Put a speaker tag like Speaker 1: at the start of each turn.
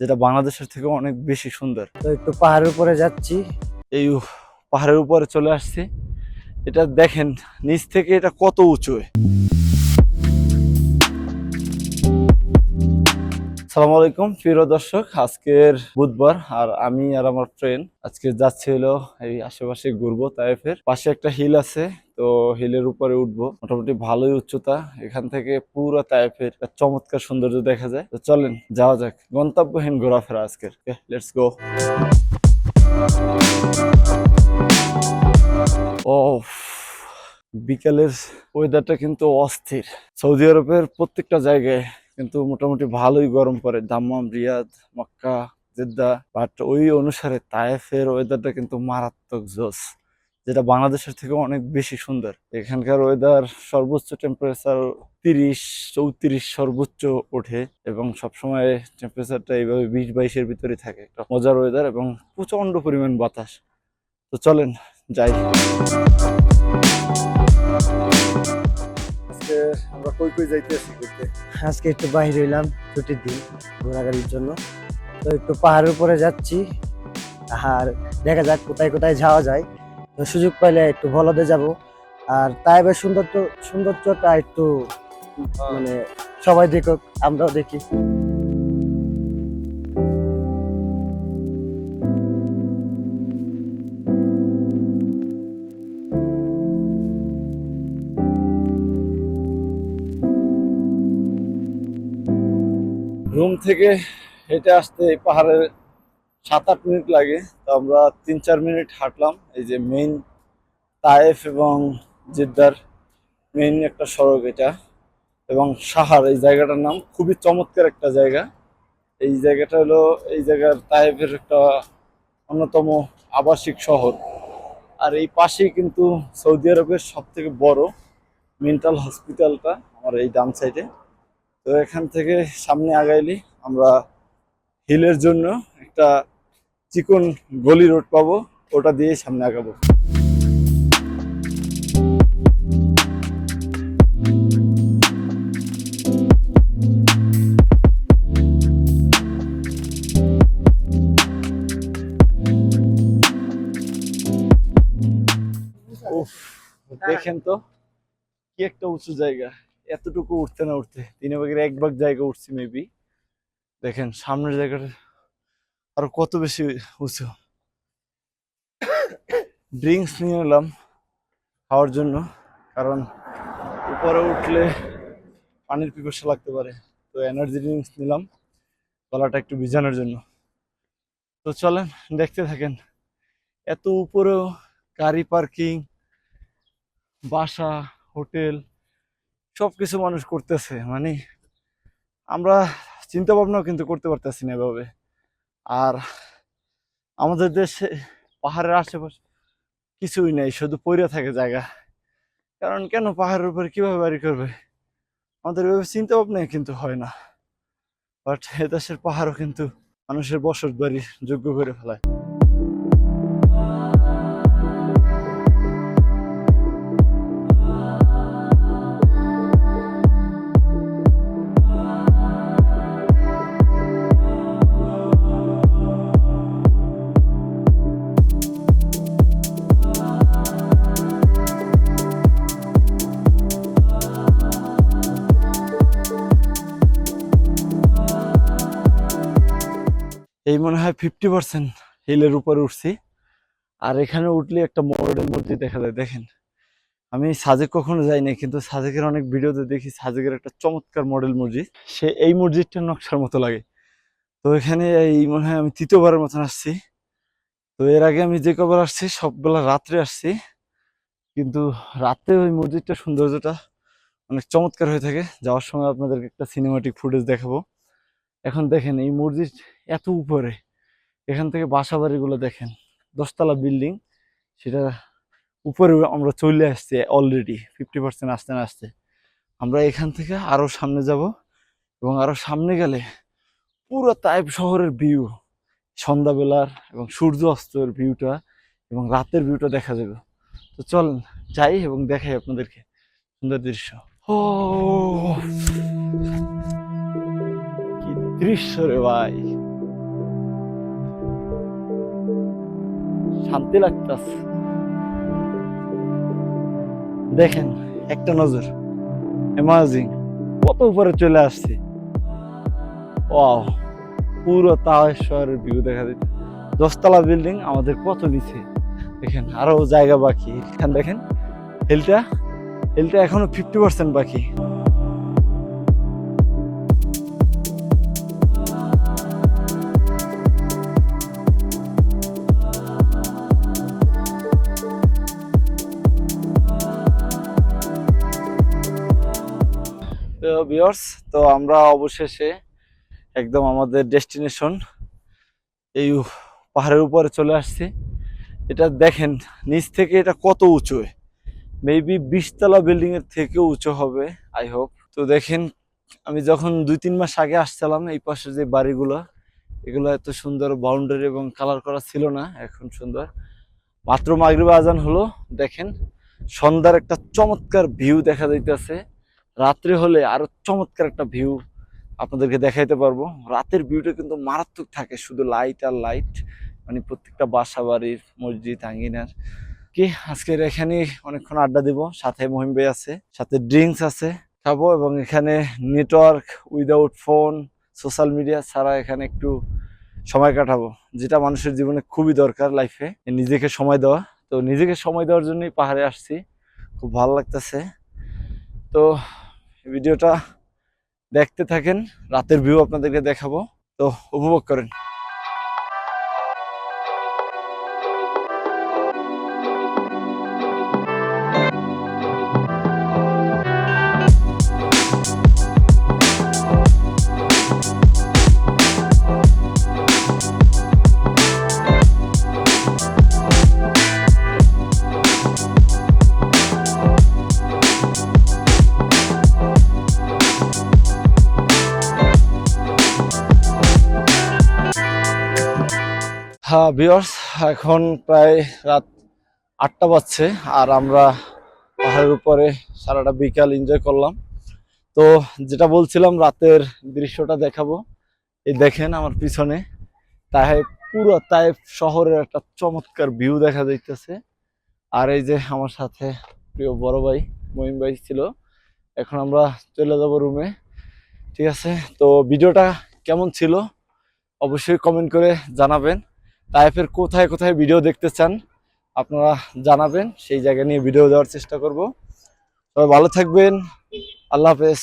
Speaker 1: যেটা বাংলাদেশের থেকে অনেক বেশি সুন্দর।
Speaker 2: তো একটু পাহাড়ের উপরে যাচ্ছি।
Speaker 1: এই পাহাড়ের উপরে চলে আসছি। এটা দেখেন নিচ থেকে এটা কত উঁচু। সালাম আলাইকুম, প্রিয় দর্শক। আজকের বুধবার আর আমি আর আমার ফ্রেন্ড আজকে যাচ্ছি হলো এই আশেপাশে ঘুরবো তাইফের। পাশে একটা হিল আছে, তো হিলের উপরে উঠবো। মোটামুটি ভালোই উচ্চতা। এখান থেকে পুরো তাইফের চমৎকার সৌন্দর্য দেখা যায়। তো চলেন, যাওয়া যাক। গন্তব্যহীন ঘোরাফেরা আজকের। লেটস গো ও বিকালের ওয়েদারটা কিন্তু অস্থির। সৌদি আরবের প্রত্যেকটা জায়গায় কিন্তু মোটামুটি ভালোই গরম পড়ে। Dammam, Riyadh, Mecca, Jeddah. But ওই অনুসারে তায়েফের ওয়েদারটা কিন্তু মারাত্মক জোস যেটা বাংলাদেশের থেকে অনেক বেশি সুন্দর। এখানকার ওয়েদার সর্বোচ্চ টেম্পারেচার তিরিশ, চৌত্রিশ সর্বোচ্চ ওঠে এবং সবসময় টেম্পারেচারটা এইভাবে বিশ, বাইশের ভিতরে থাকে। একটা মজার ওয়েদার এবং প্রচণ্ড পরিমাণ বাতাস। তো চলেন, যাই। আমরা কই কই যাইতেছি ঘুরতে?
Speaker 2: আজকে একটু বাইরে হইলাম ছুটির দিন ঘোরাঘুরির জন্য। তো একটু পাহাড়ের উপরে যাচ্ছি। আর দেখা যাক কোথায় কোথায় যাওয়া যায়। তো সুযোগ পাইলে একটু ভলদে যাব। আর তাই তাইবের সৌন্দর্য সৌন্দর্যটা একটু মানে সবাই দেখুক আমরাও দেখি।
Speaker 1: রুম থেকে হেঁটে আসতে এই পাহাড়ে সাত আট মিনিট লাগে। তো আমরা তিন চার মিনিট হাঁটলাম। এই যে মেইন তায়েফ এবং জিদ্দার মেইন একটা সড়ক এটা এবং সাহার এই জায়গাটার নাম খুবই চমৎকার একটা জায়গা। এই জায়গাটা হলো, এই জায়গার তায়েফের একটা অন্যতম আবাসিক শহর। আর এই পাশেই কিন্তু সৌদি আরবের সব থেকে বড় মেন্টাল হসপিটালটা আমার এই ডান সাইডে তো এখান থেকে সামনে আগাইলি, আমরা হিলের জন্য একটা চিকন গলি রোড পাবো, ওটা দিয়ে সামনে আগাবো। দেখেন তো, কি একটা উঁচু জায়গা। এতটুকু উঠতে না উঠতে তিন ভাগের এক ভাগ জায়গা উঠছি মেবি দেখেন, সামনের জায়গাটা আরও কত বেশি উঁচু। ড্রিঙ্কস নিয়ে এলাম খাওয়ার জন্য, কারণ উপরে উঠলে পানির পিপাসা লাগতে পারে। তো এনার্জি ড্রিঙ্কস নিলাম, গলাটা একটু ভিজানোর জন্য। তো চলেন, দেখতে থাকেন, এত উপরেও গাড়ি পার্কিং বাসা হোটেল সব কিছু মানুষ করতেছে মানে আমরা চিন্তা ভাবনাও কিন্তু করতে পারতেছি না এভাবে। আর আমাদের দেশে পাহাড়ের আশেপাশে কিছুই নেই, শুধু পড়ে থাকে জায়গা। কারণ কেন পাহাড়ের উপরে কীভাবে বাড়ি করবে? আমাদের এভাবে চিন্তা ভাবনা কিন্তু হয় না। বাট এদেশের পাহাড়ও কিন্তু মানুষের বসত বাড়ি যোগ্য করে ফেলায়। এই মনে হয় ফিফটি পার্সেন্ট হিলের উপরে উঠছি। আর এখানে উঠলে একটা মডেল মসজিদ দেখা যায়, দেখেন। আমি সাজেক কখনো যাইনি কিন্তু সাজেকের অনেক ভিডিওতে দেখি সাজেকের একটা চমৎকার মডেল মসজিদ। সে এই মসজিদটা নকশার মতো লাগে। তো এখানে এই মনে হয় আমি তৃতীয়বারের মতন আসছি। তো এর আগে আমি যে কবার আসছি, সববেলা রাত্রে আসছি। কিন্তু রাতে ওই মসজিদটার সৌন্দর্যটা অনেক চমৎকার হয়ে থাকে। যাওয়ার সময় আপনাদেরকে একটা সিনেমাটিক ফুটেজ দেখাবো। এখন দেখেন এই মসজিদ এত উপরে। এখান থেকে বাসা বাড়িগুলো দেখেন, দশতলা বিল্ডিং, সেটা উপরে আমরা চলে আসছি অলরেডি ফিফটি পার্সেন্ট আসতে না আসতে। আমরা এখান থেকে আরও সামনে যাব এবং আরও সামনে গেলে পুরো তাইপ শহরের ভিউ সন্ধ্যাবেলার এবং সূর্য অস্তের ভিউটা এবং রাতের ভিউটা দেখা যাবে। তো চল যাই এবং দেখাই আপনাদেরকে। সুন্দর দৃশ্য। ও! দৃশ্য রে ভাই। শান্তি লাগতেছে। দেখেন, একটা নজর। অ্যামাজিং কত উপরে চলে আসছে। ও পুরো তাহেশ্বরের ভিউ দেখা দিচ্ছে দশতলা বিল্ডিং আমাদের কত নিচে। দেখেন, আরও জায়গা বাকি। এখান দেখেন হিলটা হিলটা এখনও ফিফটি পার্সেন্ট বাকি। তো তো আমরা অবশেষে একদম আমাদের ডেস্টিনেশন এই পাহাড়ের উপরে চলে আসছি। এটা দেখেন, নিচ থেকে এটা কত উঁচু? মেবি বিশতলা বিল্ডিং এর থেকেও উঁচু হবে আই হোপ তো দেখেন, আমি যখন দুই তিন মাস আগে আসছিলাম, এই পাশে যে বাড়িগুলো, এগুলো এত সুন্দর বাউন্ডারি এবং কালার করা ছিল না, এখন সুন্দর। মাত্র মাগরিব আজান হলো, দেখেন, সন্ধ্যার একটা চমৎকার ভিউ দেখা যাইতেছে। রাত্রে হলে আরও চমৎকার একটা ভিউ আপনাদেরকে দেখাইতে পারব। রাতের ভিউটা কিন্তু মারাত্মক থাকে, শুধু লাইট আর লাইট মানে প্রত্যেকটা বাসা বাড়ির মসজিদ, আঙ্গিনার। কি আজকের এখানে অনেকক্ষণ আড্ডা দিব, সাথে মহিম ভাই আছে, সাথে ড্রিঙ্কস আছে, খাব এবং এখানে network without phone social media ছাড়া এখানে একটু সময় কাটাবো, যেটা মানুষের জীবনে খুবই দরকার লাইফে নিজেকে সময় দেওয়া। তো নিজেকে সময় দেওয়ার জন্যই পাহাড়ে আসছি, খুব ভালো লাগতেছে। তো ভিডিওটা দেখতে থাকেন রাতের ভিউ আপনাদেরকে দেখাবো। তো উপভোগ করেন। ভিউয়ার্স এখন প্রায় রাত আটটা বাজছে আর আমরা পাহাড়ের উপরে সারাটা বিকাল এনজয় করলাম। তো যেটা বলছিলাম, রাতের দৃশ্যটা দেখাবো। এই দেখেন আমার পিছনে তাই পুরো তাইফ শহরের একটা চমৎকার ভিউ দেখা যাইতেছে। আর এই যে আমার সাথে প্রিয় বড় ভাই মহিম ভাই ছিল, এখন আমরা চলে যাব রুমে ঠিক আছে? তো ভিডিওটা কেমন ছিল? অবশ্যই কমেন্ট করে জানাবেন। তাইফের কোথায় কোথায় ভিডিও দেখতে চান আপনারা জানাবেন, সেই জায়গা নিয়ে ভিডিও দেওয়ার চেষ্টা করব। সবাই ভালো থাকবেন, আল্লাহ হাফেজ।